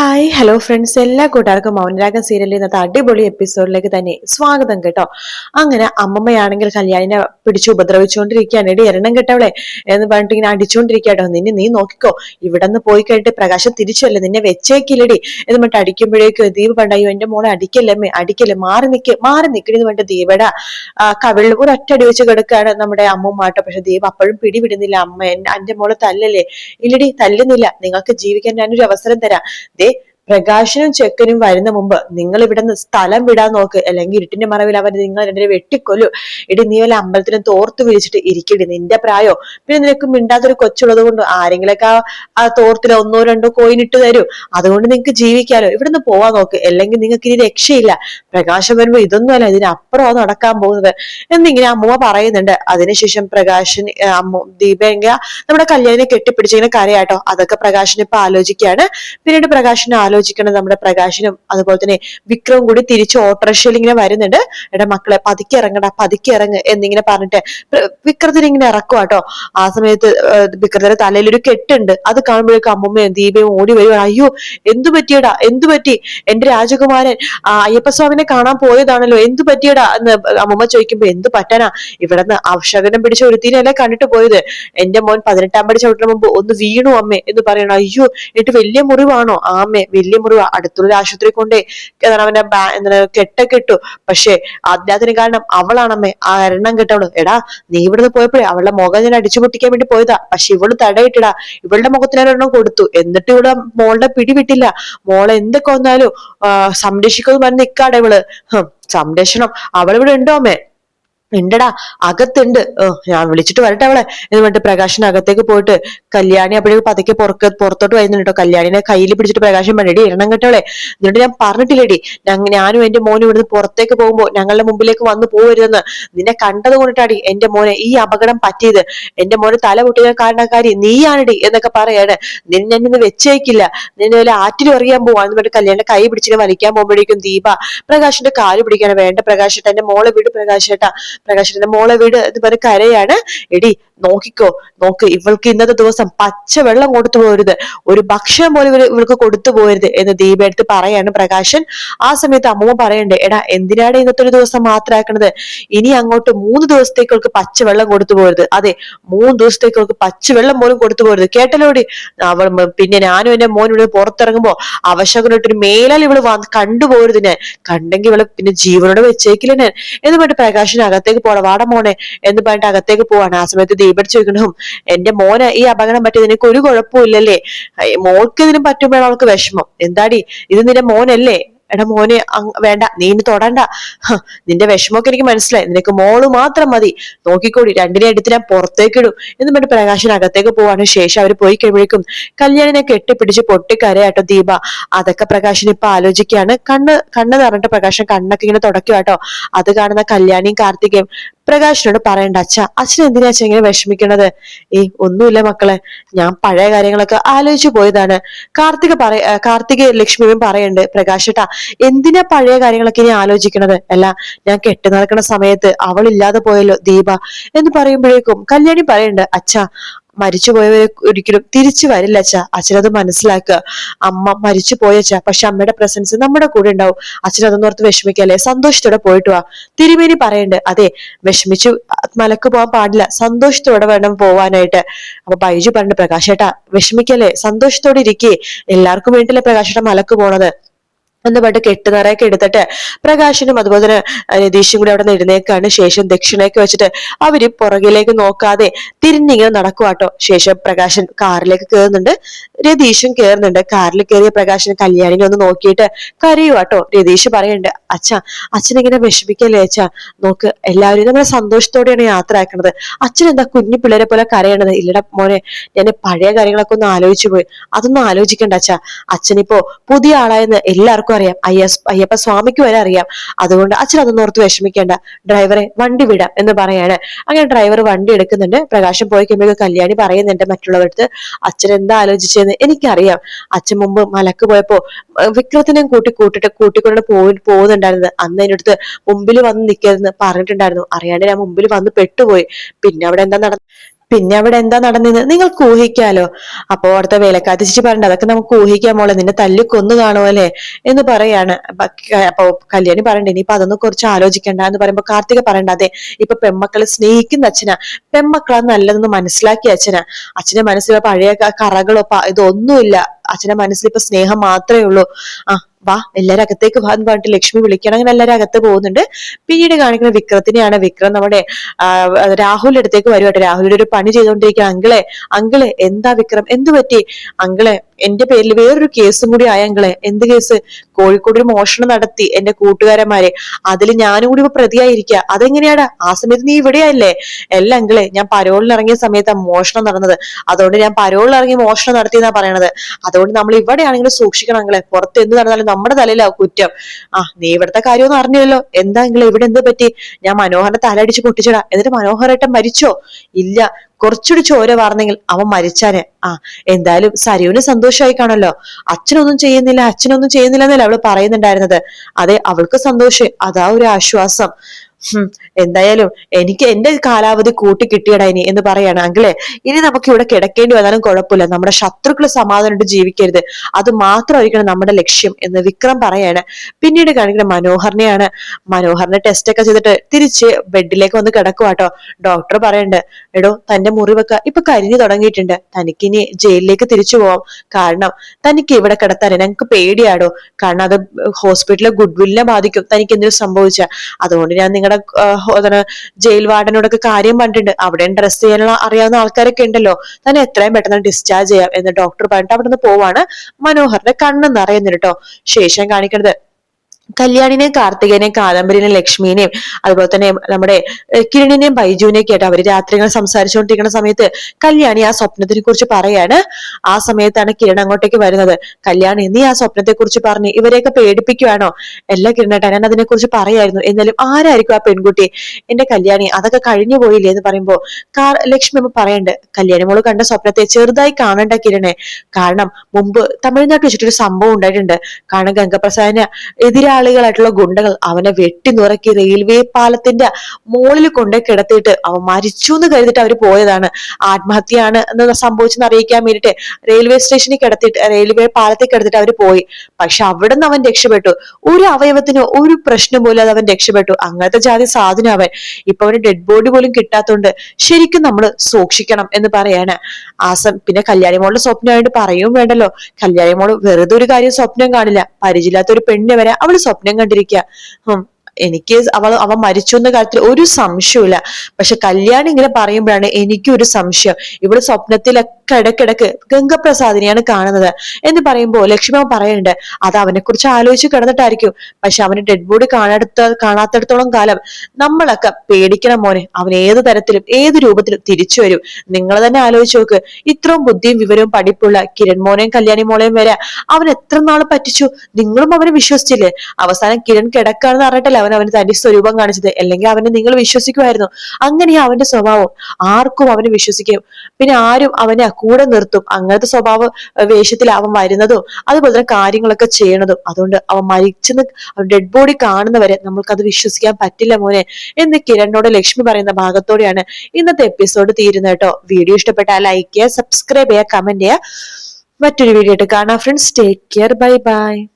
Hi hello friends എല്ലാ കൂട്ടുകാർക്കും മൗനരാഗം സീരിയലിൽ ഇന്നത്തെ അടിപൊളി എപ്പിസോഡിലേക്ക് തന്നെ സ്വാഗതം കേട്ടോ. അങ്ങനെ അമ്മമ്മയാണെങ്കിൽ കല്യാണിനെ പിടിച്ച് ഉപദ്രവിച്ചുകൊണ്ടിരിക്കുകയാണ് എടി എരണം കേട്ടവളെ എന്ന് പറഞ്ഞിട്ട് ഇങ്ങനെ അടിച്ചുകൊണ്ടിരിക്കട്ടോ നിന്നെ നീ നോക്കിക്കോ. ഇവിടെ നിന്ന് പോയി കഴിഞ്ഞിട്ട് പ്രകാശം തിരിച്ചല്ലേ? നിന്നെ വെച്ചേക്കില്ലടി എന്ന് പറഞ്ഞിട്ട് അടിക്കുമ്പോഴേക്ക് ദീപ് പണ്ടയ്യോ എന്റെ മോളെ അടിക്കല്ലേ അടിക്കല്ലേ? മാറി നിക്ക് മാറി നിൽക്കണി എന്ന് പറഞ്ഞിട്ട് ദീപയുടെ കവിളിൽ ഒരു ഒറ്റ അടി വെച്ച് കിടക്കുകയാണ് നമ്മുടെ അമ്മമാട്ടോ പക്ഷെ ദീപ് അപ്പോഴും പിടിവിടുന്നില്ല. അമ്മ എന്റെ മോളെ തല്ലല്ലേ? ഇല്ലടി തല്ലുന്നില്ല. നിങ്ങൾക്ക് ജീവിക്കാൻ ഞാനൊരു അവസരം തരാം. പ്രകാശനും ചെക്കനും വരുന്ന മുമ്പ് നിങ്ങൾ ഇവിടെ നിന്ന് സ്ഥലം വിടാൻ നോക്ക്. അല്ലെങ്കിൽ ഇരുട്ടിന്റെ മറവിൽ അവർ നിങ്ങൾ രണ്ടിനെ വെട്ടിക്കൊല്ലു. ഇടി നീ വല്ല അമ്പലത്തിനും തോർത്ത് വിരിച്ചിട്ട് ഇരിക്കടി നിന്റെ പ്രായോ? പിന്നെ നിനക്ക് മിണ്ടാത്തൊരു കൊച്ചുള്ളത് കൊണ്ട് ആരെങ്കിലൊക്കെ ആ തോർത്തിൽ ഒന്നോ രണ്ടോ കോയിൻ ഇട്ട് തരും. അതുകൊണ്ട് നിങ്ങൾക്ക് ജീവിക്കാലോ. ഇവിടുന്ന് പോവാൻ നോക്ക്. അല്ലെങ്കിൽ നിങ്ങൾക്ക് ഇനി രക്ഷയില്ല. പ്രകാശം വരുമ്പോ ഇതൊന്നുമല്ല ഇതിനപ്പുറം നടക്കാൻ പോകുന്നത്. എന്നിങ്ങനെ അമ്മൂമ്മ പറയുന്നുണ്ട്. അതിനുശേഷം പ്രകാശൻ അമ്മ ദീപങ്ക നമ്മുടെ കല്യാണിനെ കെട്ടിപ്പിടിച്ചിങ്ങനെ കരയാട്ടോ. അതൊക്കെ പ്രകാശൻ ഇപ്പൊ ആലോചിക്കുകയാണ്. പിന്നീട് പ്രകാശനെ ആലോചിക്കണം നമ്മുടെ പ്രകാശനും അതുപോലെ തന്നെ വിക്രവും കൂടി തിരിച്ച് ഓട്ടോറിക്ഷയിൽ ഇങ്ങനെ വരുന്നുണ്ട്. എടാ മക്കളെ പതുക്കെ ഇറങ്ങടാ പതുക്കെ ഇറങ്ങ് എന്നിങ്ങനെ പറഞ്ഞിട്ട് വിക്രത്തിന് ഇങ്ങനെ ഇറക്കുക കേട്ടോ. ആ സമയത്ത് വിക്രത്തിന്റെ തലയിൽ ഒരു കെട്ടുണ്ട്. അത് കാണുമ്പോഴേക്കും അമ്മമ്മയും ദീപയും ഓടി വരുവാണ് അയ്യോ എന്തു പറ്റിയടാ? എന്തു പറ്റി? എന്റെ രാജകുമാരൻ അയ്യപ്പസ്വാമിനെ കാണാൻ പോയതാണല്ലോ. എന്തു പറ്റിയടാ? എന്ന് അമ്മമ്മ ചോദിക്കുമ്പോ എന്ത് പറ്റാനാ? ഇവിടെ നിന്ന് അവശകനം പിടിച്ച ഒരുത്തിനല്ലേ കണ്ടിട്ട് പോയത്? എന്റെ മോൻ പതിനെട്ടാം പടി ചവിട്ടിന് മുമ്പ് ഒന്ന് വീണു അമ്മേ എന്ന് പറയണം. അയ്യോ എന്നിട്ട് വലിയ മുറിവാണോ? ആമേ വലിയ മുറിവ് അടുത്തുള്ള ആശുപത്രി കൊണ്ടേ അവന്റെ എന്താണ് കെട്ടൊക്കെ ഇട്ടു. പക്ഷെ അദ്ദേഹത്തിന് കാരണം അവളാണമ്മേ. ആ എണ്ണം കെട്ടവൾ. എടാ നീ ഇവിടുന്ന് പോയപ്പോഴേ അവളുടെ മുഖം ഞാൻ അടിച്ചു പൊട്ടിക്കാൻ വേണ്ടി പോയതാ. പക്ഷെ ഇവൾ തടയിട്ടിടാ. ഇവളുടെ മുഖത്തിന് ഒരെണ്ണം കൊടുത്തു. എന്നിട്ട് ഇവിടെ മോളുടെ പിടി വിട്ടില്ല മോളെ എന്തൊക്കെ വന്നാലും സംരക്ഷിക്കുന്നു പറഞ്ഞ് നിക്കാടെ ഇവൾ. സംരക്ഷണം. അവളിവിടെ ഉണ്ടോ അമ്മേ? ഉണ്ടടാ അകത്തുണ്ട്. ഞാൻ വിളിച്ചിട്ട് വരട്ടെ അവളെ. എന്ന് പറഞ്ഞിട്ട് പ്രകാശൻ അകത്തേക്ക് പോയിട്ട് കല്യാണി അപ്പോഴേക്ക് പതുക്കെ പുറക്ക് പുറത്തോട്ട് വരുന്നുണ്ട് കേട്ടോ. കല്യാണിനെ കയ്യിൽ പിടിച്ചിട്ട് പ്രകാശൻ പറഞ്ഞടി ഇരണം കേട്ടോളെ എന്നിട്ട് ഞാൻ പറഞ്ഞിട്ടില്ലേടി ഞാനും എന്റെ മോനും ഇവിടുന്ന് പുറത്തേക്ക് പോകുമ്പോ ഞങ്ങളുടെ മുമ്പിലേക്ക് വന്നു പോകരുതെന്ന് നിന്നെ കണ്ടത് കൊണ്ടിട്ടാടി എന്റെ മോനെ ഈ അപകടം പറ്റിയത്. എന്റെ മോനെ തല പൊട്ടിയ കാരണക്കാരി നീയാണടി എന്നൊക്കെ പറയാണ്. നിന്നെ ഇന്ന് വെച്ചേക്കില്ല. നിന്നെ വല്ല ആറ്റിലും അറിയാൻ പോവാ എന്ന് പറഞ്ഞിട്ട് കല്യാണ കൈ പിടിച്ചിട്ട് വലിക്കാൻ പോകുമ്പോഴേക്കും ദീപ പ്രകാശിന്റെ കാൽ പിടിക്കാണ് വേണ്ട പ്രകാശേട്ട എന്റെ മോളെ വീട് പ്രകാശേട്ടാ. പ്രകാശന്റെ മോളെ വീട് പറഞ്ഞ കരയാണ്. എടി നോക്കിക്കോ നോക്ക്. ഇവൾക്ക് ഇന്നത്തെ ദിവസം പച്ച വെള്ളം കൊടുത്തു പോരുത്. ഒരു ഭക്ഷണം പോലെ ഇവൾക്ക് കൊടുത്തു പോരുത് എന്ന് ദീപ എടുത്ത് പറയാണ് പ്രകാശൻ. ആ സമയത്ത് അമ്മൂമ്മ പറയണ്ടേ എടാ എന്തിനാണ് ഇന്നത്തെ ഒരു ദിവസം മാത്രമാക്കണത് ഇനി അങ്ങോട്ട് മൂന്ന് ദിവസത്തേക്ക് അവൾക്ക് പച്ചവെള്ളം കൊടുത്തു പോരുത്. അതെ മൂന്ന് ദിവസത്തേക്ക് അവൾക്ക് പച്ചവെള്ളം പോലും കൊടുത്തു പോരുത്. കേട്ടലോടി അവൾ പിന്നെ ഞാനും എന്റെ മോനും ഇവിടെ പുറത്തിറങ്ങുമ്പോ അവശകനായിട്ടൊരു മേലാൽ ഇവൾ കണ്ടുപോരുത് ഞാൻ കണ്ടെങ്കിൽ ഇവൾ പിന്നെ ജീവനോട് വെച്ചേക്കില്ല ഞാൻ എന്ന് പറഞ്ഞിട്ട് പ്രകാശിന് അകത്തേക്ക് പോടാ വാട മോനെ എന്ന് പറഞ്ഞിട്ട് അകത്തേക്ക് പോവാണ്. ആ സമയത്ത് ദീപ ചോദിക്കണം എന്റെ മോന് ഈ അപകടം പറ്റിയത് നിനക്ക് ഒരു കുഴപ്പമില്ലല്ലേ? മോൾക്ക് ഇതിനും പറ്റുമ്പോഴാണ് അവൾക്ക് വിഷമം. എന്താടി ഇത് നിന്റെ മോനല്ലേ? എടാ മോനെ വേണ്ട നീ ഇനി തൊടണ്ട. നിന്റെ വിഷമമൊക്കെ എനിക്ക് മനസ്സിലായി. നിനക്ക് മോൾ മാത്രം മതി. നോക്കിക്കോടി രണ്ടിനെ എടുത്ത് ഞാൻ പുറത്തേക്കിടും എന്ന് പറഞ്ഞ് പ്രകാശൻ അകത്തേക്ക് പോവാണ്. ശേഷം അവർ പോയി കഴിയുമ്പോഴേക്കും കല്യാണിനെ കെട്ടിപ്പിടിച്ച് പൊട്ടിക്കരയാട്ടോ ദീപ. അതൊക്കെ പ്രകാശൻ ഇപ്പൊ ആലോചിക്കുകയാണ്. കണ്ണ് കണ്ണ് നിറഞ്ഞിട്ട് പ്രകാശൻ കണ്ണൊക്കെ ഇങ്ങനെ തുടക്കുവാട്ടോ അത് കാണുന്ന കല്യാണിയും കാർത്തികയും പ്രകാശിനോട് പറയണ്ട അച്ഛ അച്ഛൻ എന്തിനാ അച്ഛൻ ഇങ്ങനെ വിഷമിക്കണത്? ഏ ഒന്നുമില്ല മക്കളെ. ഞാൻ പഴയ കാര്യങ്ങളൊക്കെ ആലോചിച്ചു പോയതാണ്. കാർത്തിക പറ കാർത്തിക ലക്ഷ്മിയും പറയണ്ട് പ്രകാശട്ടാ എന്തിനാ പഴയ കാര്യങ്ങളൊക്കെ ഇനി ആലോചിക്കണത്? അല്ല ഞാൻ കെട്ടി നടക്കുന്ന സമയത്ത് അവൾ ഇല്ലാതെ പോയല്ലോ ദീപ. എന്ന് പറയുമ്പോഴേക്കും കല്യാണി പറയണ്ട് അച്ഛ മരിച്ചുപോയവരെ ഒരിക്കലും തിരിച്ചു വരില്ല അച്ഛ. അച്ഛനത് മനസ്സിലാക്കുക. അമ്മ മരിച്ചു പോയച്ച പക്ഷെ അമ്മയുടെ പ്രസൻസ് നമ്മുടെ കൂടെ ഉണ്ടാവും. അച്ഛൻ അതൊന്നും ഓർത്ത് വിഷമിക്കല്ലേ? സന്തോഷത്തോടെ പോയിട്ട് വാ. തിരുമേനി പറയണ്ട് അതെ വിഷമിച്ച് മലക്ക് പോകാൻ പാടില്ല. സന്തോഷത്തോടെ വേണം പോവാനായിട്ട്. അപ്പൊ ബൈജു പറഞ്ഞു പ്രകാശേട്ടാ വിഷമിക്കല്ലേ? സന്തോഷത്തോടെ ഇരിക്കേ. എല്ലാവർക്കും വേണ്ടിയല്ലേ പ്രകാശേട്ട മലക്ക് പോണത്. എന്ന് പറഞ്ഞിട്ട് കെട്ടുനിറയൊക്കെ എടുത്തിട്ട് പ്രകാശനും അതുപോലെ തന്നെ രതീഷും കൂടി അവിടെ നിരുന്നേക്കാണ് ശേഷം ദക്ഷിണയൊക്കെ വെച്ചിട്ട് അവർ പുറകിലേക്ക് നോക്കാതെ തിരിഞ്ഞിങ്ങനെ നടക്കുവാട്ടോ. ശേഷം പ്രകാശൻ കാറിലേക്ക് കയറുന്നുണ്ട് രതീഷും കയറുന്നുണ്ട് കാറിൽ കയറിയ പ്രകാശൻ കല്യാണിനെ ഒന്ന് നോക്കിയിട്ട് കരയുവാട്ടോ. രതീഷ് പറയുന്നുണ്ട് അച്ഛ അച്ഛനിങ്ങനെ വിഷമിക്കല്ലേ അച്ഛ? നോക്ക് എല്ലാവരും നമ്മളെ സന്തോഷത്തോടെയാണ് യാത്ര ആക്കുന്നത് അച്ഛൻ എന്താ കുഞ്ഞു പിള്ളേരെ പോലെ കരയണത്? ഇല്ലട മോനെ ഞാൻ പഴയ കാര്യങ്ങളൊക്കെ ഒന്ന് ആലോചിച്ചു പോയി. അതൊന്നും ആലോചിക്കണ്ട അച്ഛ. അച്ഛനിപ്പോ പുതിയ ആളായെന്ന് എല്ലാവർക്കും എല്ലാവർക്കും അറിയാം. അയ്യസ് അയ്യപ്പ സ്വാമിക്ക് വരെ അറിയാം. അതുകൊണ്ട് അച്ഛൻ അതൊന്നും ഓർത്ത് വിഷമിക്കേണ്ട. ഡ്രൈവറെ വണ്ടി വിടാം എന്ന് പറയാണ്. അങ്ങനെ ഡ്രൈവർ വണ്ടി എടുക്കുന്നുണ്ട്. പ്രകാശം പോയി കഴിയുമ്പോൾ കല്യാണി പറയുന്നുണ്ട് മറ്റുള്ളവർക്ക് അച്ഛൻ എന്താ ആലോചിച്ചതെന്ന് എനിക്കറിയാം. അച്ഛൻ മുമ്പ് മലക്ക് പോയപ്പോ വിക്രത്തിനെയും കൂട്ടി കൂട്ടിട്ട് കൂട്ടിക്കൊണ്ട് പോയി പോകുന്നുണ്ടായിരുന്നത് അന്ന് എന്റെ അടുത്ത് മുമ്പിൽ വന്ന് നിൽക്കരുതെന്ന് പറഞ്ഞിട്ടുണ്ടായിരുന്നു. അറിയാണ്ട് ഞാൻ മുമ്പിൽ വന്ന് പെട്ടുപോയി. പിന്നെ അവിടെ എന്താ നട പിന്നെ അവിടെ എന്താ നടന്നത് നിങ്ങൾക്ക് ഊഹിക്കാലോ. അപ്പോ അവിടുത്തെ വേലക്കാത്തി ചേച്ചി പറഞ്ഞിട്ട് അതൊക്കെ നമുക്ക് ഊഹിക്കാൻ മോളെ നിന്നെ തല്ലി കൊന്നു കാണുമല്ലേ എന്ന് പറയാണ്. അപ്പൊ കല്യാണി പറയണ്ട ഇനിയിപ്പൊ അതൊന്നും കുറച്ച് ആലോചിക്കണ്ട എന്ന് പറയുമ്പോ കാർത്തിക പറയണ്ട അതെ ഇപ്പൊ പെമ്മക്കളെ സ്നേഹിക്കുന്ന അച്ഛനാ. പെമ്മക്കളാ നല്ലതെന്ന് മനസ്സിലാക്കിയ അച്ഛനാ. അച്ഛന്റെ മനസ്സിലെ പഴയ കറകളോ ഇതൊന്നുമില്ല. അച്ഛന്റെ മനസ്സിൽ ഇപ്പൊ സ്നേഹം മാത്രമേ ഉള്ളൂ. ആ വാ എല്ലാരും അകത്തേക്ക് വാ എന്ന് പറഞ്ഞിട്ട് ലക്ഷ്മി വിളിക്കണം അങ്ങനെ എല്ലാരും അകത്ത് പോകുന്നുണ്ട്. പിന്നീട് കാണിക്കുന്ന വിക്രത്തിനെയാണ്. വിക്രം നമ്മുടെ രാഹുലിന്റെ അടുത്തേക്ക് വരുവാട്ടെ രാഹുലിന്റെ ഒരു പണി ചെയ്തുകൊണ്ടിരിക്കുക അങ്കിളെ അങ്കിളെ എന്താ വിക്രം? എന്തു പറ്റി? അങ്കിളെ എന്റെ പേരിൽ വേറൊരു കേസും കൂടി ആയങ്ങളെ എന്ത് കേസ്? കോഴിക്കോട് ഒരു മോഷണം നടത്തി എന്റെ കൂട്ടുകാരന്മാരെ. അതിൽ ഞാനും കൂടി ഇപ്പൊ പ്രതിയായിരിക്കുക അതെങ്ങനെയാടാ? ആ സമയത്ത് നീ ഇവിടെയല്ലേ അല്ല അങ്കിളെ ഞാൻ പരോളിൽ ഇറങ്ങിയ സമയത്താണ് മോഷണം നടന്നത്. അതുകൊണ്ട് ഞാൻ പരോളിൽ ഇറങ്ങി മോഷണം നടത്തിയെന്നാ പറയണത്. അതുകൊണ്ട് നമ്മൾ ഇവിടെയാണെങ്കിലും സൂക്ഷിക്കണം അങ്കിളെ. പുറത്ത് എന്ത് നടന്നാലും നമ്മുടെ തലയിലാവും കുറ്റം. ആ നീ ഇവിടുത്തെ കാര്യമൊന്നും അറിഞ്ഞില്ലല്ലോ. എന്താ നിങ്ങൾ ഇവിടെ എന്ത് പറ്റി? ഞാൻ മനോഹരനെ തലടിച്ച് പൊട്ടിച്ചടാ. എന്നിട്ട് മനോഹരേട്ടൻ മരിച്ചോ? ഇല്ല. കുറച്ചുകൂടി ചോര വാർന്നെങ്കിൽ അവൻ മരിച്ചാന്. ആ എന്തായാലും സരിയുവിന് സന്തോഷമായി കാണല്ലോ അച്ഛനൊന്നും ചെയ്യുന്നില്ല അച്ഛനൊന്നും ചെയ്യുന്നില്ല എന്നല്ല അവൾ പറയുന്നുണ്ടായിരുന്നത്. അതെ അവൾക്ക് സന്തോഷം അതാ ഒരു ആശ്വാസം. എന്തായാലും എനിക്ക് എന്റെ കാലാവധി കൂട്ടി കിട്ടിയടാ ഇനി എന്ന് പറയാണ് അങ്കിളെ. ഇനി നമുക്ക് ഇവിടെ കിടക്കേണ്ടി വന്നാലും കുഴപ്പമില്ല. നമ്മുടെ ശത്രുക്കൾ സമാധാനമായിട്ട് ജീവിക്കരുത്. അത് മാത്രമായിരിക്കണം നമ്മുടെ ലക്ഷ്യം എന്ന് വിക്രം പറയാണ്. പിന്നീട് കാണിക്കുന്ന മനോഹറിനെയാണ് മനോഹറിനെ ടെസ്റ്റ് ഒക്കെ ചെയ്തിട്ട് തിരിച്ച് ബെഡിലേക്ക് വന്ന് കിടക്കുവാട്ടോ ഡോക്ടർ പറയണ്ട് എടോ തന്റെ മുറിവൊക്കെ ഇപ്പൊ കരിഞ്ഞു തുടങ്ങിയിട്ടുണ്ട്. തനിക്കിനി ജയിലിലേക്ക് തിരിച്ചു പോവാം. കാരണം തനിക്ക് ഇവിടെ കിടത്താൻ ഞങ്ങൾക്ക് പേടിയാടോ. കാരണം അത് ഹോസ്പിറ്റലിലെ ഗുഡ് വില്ലിനെ ബാധിക്കും. തനിക്ക് എന്തെങ്കിലും സംഭവിച്ച അതുകൊണ്ട് ഞാൻ നിങ്ങളുടെ ജയിൽ വാർഡനോടൊക്കെ കാര്യം പറഞ്ഞിട്ടുണ്ട് അവിടെ ഡ്രസ് ചെയ്യാനുള്ള അറിയാവുന്ന ആൾക്കാരൊക്കെ ഉണ്ടല്ലോ തന്നെ എത്രയും പെട്ടെന്ന് ഡിസ്ചാർജ് ചെയ്യാം എന്ന് ഡോക്ടർ പറഞ്ഞിട്ട് അവിടെ നിന്ന് പോവാണ് മനോഹറിന്റെ കണ്ണ് നിറയുന്നു കേട്ടോ ശേഷം കാണിക്കുന്നത് കല്യാണിനെയും കാർത്തികനെയും കാദംബരിനെയും ലക്ഷ്മിനെയും അതുപോലെ തന്നെ നമ്മുടെ കിരണിനെയും ബൈജുവിനെയും കേട്ട് അവർ രാത്രികൾ സംസാരിച്ചുകൊണ്ടിരിക്കുന്ന സമയത്ത് കല്യാണി ആ സ്വപ്നത്തിനെ കുറിച്ച് പറയാണ്. ആ സമയത്താണ് കിരൺ അങ്ങോട്ടേക്ക് വരുന്നത്. കല്യാണി നീ ആ സ്വപ്നത്തെ കുറിച്ച് പറഞ്ഞ് ഇവരെയൊക്കെ പേടിപ്പിക്കുവാണോ? എല്ലാ കിരണേട്ടാ ഞാൻ അതിനെ കുറിച്ച് പറയായിരുന്നു. എന്നാലും ആരായിരിക്കും ആ പെൺകുട്ടി? എന്റെ കല്യാണി അതൊക്കെ കഴിഞ്ഞു പോയില്ലേ? എന്ന് പറയുമ്പോ കാർ ലക്ഷ്മി അമ്മ പറയണ്ട്. കല്യാണി മോൾ കണ്ട സ്വപ്നത്തെ ചെറുതായി കാണണ്ട കിരണെ. കാരണം മുമ്പ് തമിഴ്നാട്ടിൽ വെച്ചിട്ടൊരു സംഭവം ഉണ്ടായിട്ടുണ്ട്. കാരണം ഗംഗപ്രസാദിന് എതിരാ ആളുകളായിട്ടുള്ള ഗുണ്ടകൾ അവനെ വെട്ടി നുറക്കി റെയിൽവേ പാലത്തിന്റെ മുകളിൽ കൊണ്ടേ കിടത്തിയിട്ട് അവൻ മരിച്ചു എന്ന് കരുതിട്ട് അവർ പോയതാണ്. ആത്മഹത്യയാണ് എന്ന് സംഭവിച്ചെന്ന് അറിയിക്കാൻ വേണ്ടിയിട്ട് റെയിൽവേ സ്റ്റേഷനിൽ കിടത്തിയിട്ട് റെയിൽവേ പാലത്തിൽ കിടത്തിട്ട് അവർ പോയി. പക്ഷെ അവിടെ നിന്ന് അവൻ രക്ഷപ്പെട്ടു. ഒരു അവയവത്തിനോ ഒരു പ്രശ്നം പോലും അത് അവൻ രക്ഷപ്പെട്ടു. അങ്ങനത്തെ ജാതി സാധനം അവൻ. ഇപ്പൊ അവന് ഡെഡ് ബോഡി പോലും കിട്ടാത്തോണ്ട് ശരിക്കും നമ്മൾ സൂക്ഷിക്കണം എന്ന് പറയാണ്. ആസം പിന്നെ കല്യാണിമോളുടെ സ്വപ്നമായിട്ട് പറയും വേണ്ടല്ലോ. കല്യാണിമോൾ വെറുതെ ഒരു കാര്യം സ്വപ്നം കാണില്ല. പരിചയമില്ലാത്ത ഒരു പെണ്ണിനെ വരെ അവൾ സ്വപ്നം കണ്ടിരിക്കുക എനിക്ക് അവൾ അവൻ മരിച്ചു എന്ന കാര്യത്തിൽ ഒരു സംശയമില്ല പക്ഷെ കല്യാണി ഇങ്ങനെ പറയുമ്പോഴാണ് എനിക്കും ഒരു സംശയം. ഇവിടെ സ്വപ്നത്തിലൊക്കെ ഇടക്കിടക്ക് ഗംഗപ്രസാദിനെയാണ് കാണുന്നത്. എന്ന് പറയുമ്പോൾ ലക്ഷ്മി പറയുന്നുണ്ട് അത് അവനെ കുറിച്ച് ആലോചിച്ച് കിടന്നിട്ടായിരിക്കും. പക്ഷെ അവന് ഡെഡ് ബോഡി കാണാത്ത കാണാത്തടത്തോളം കാലം നമ്മളൊക്കെ പേടിക്കണം മോനെ. അവൻ ഏത് തരത്തിലും ഏത് രൂപത്തിലും തിരിച്ചു വരും. നിങ്ങൾ തന്നെ ആലോചിച്ച് നോക്ക്. ഇത്രയും ബുദ്ധിയും വിവരവും പഠിപ്പുള്ള കിരൺ മോനെയും കല്യാണി മോളെയും വരെ അവൻ എത്ര നാൾ പറ്റിച്ചു? നിങ്ങളും അവനെ വിശ്വസിച്ചില്ലേ? അവസാനം കിരൺ കിടക്കാണെന്ന് അറിയട്ടല്ലേ അവൻ അവന് തന്റെ സ്വരൂപം കാണിച്ചത്. അല്ലെങ്കിൽ അവനെ നിങ്ങൾ വിശ്വസിക്കുമായിരുന്നു. അങ്ങനെയാ അവന്റെ സ്വഭാവം. ആർക്കും അവനെ വിശ്വസിക്കും. പിന്നെ ആരും അവനെ കൂടെ നിർത്തും. അങ്ങനത്തെ സ്വഭാവ വേഷത്തിൽ അവൻ വരുന്നതും അതുപോലെ തന്നെ കാര്യങ്ങളൊക്കെ ചെയ്യണതും. അതുകൊണ്ട് അവൻ മരിച്ചെന്ന് ഡെഡ് ബോഡി കാണുന്നവരെ നമ്മൾക്കത് വിശ്വസിക്കാൻ പറ്റില്ല മോനെ. എന്ന് കിരണിനോട് ലക്ഷ്മി പറയുന്ന ഭാഗത്തോടെയാണ് ഇന്നത്തെ എപ്പിസോഡ് തീരുന്നത് കേട്ടോ. വീഡിയോ ഇഷ്ടപ്പെട്ടാൽ ലൈക്ക് ചെയ്യുക സബ്സ്ക്രൈബ് ചെയ്യുക കമന്റ് ചെയ്യുക. മറ്റൊരു വീഡിയോ ആയിട്ട് കാണാം friends take care bye bye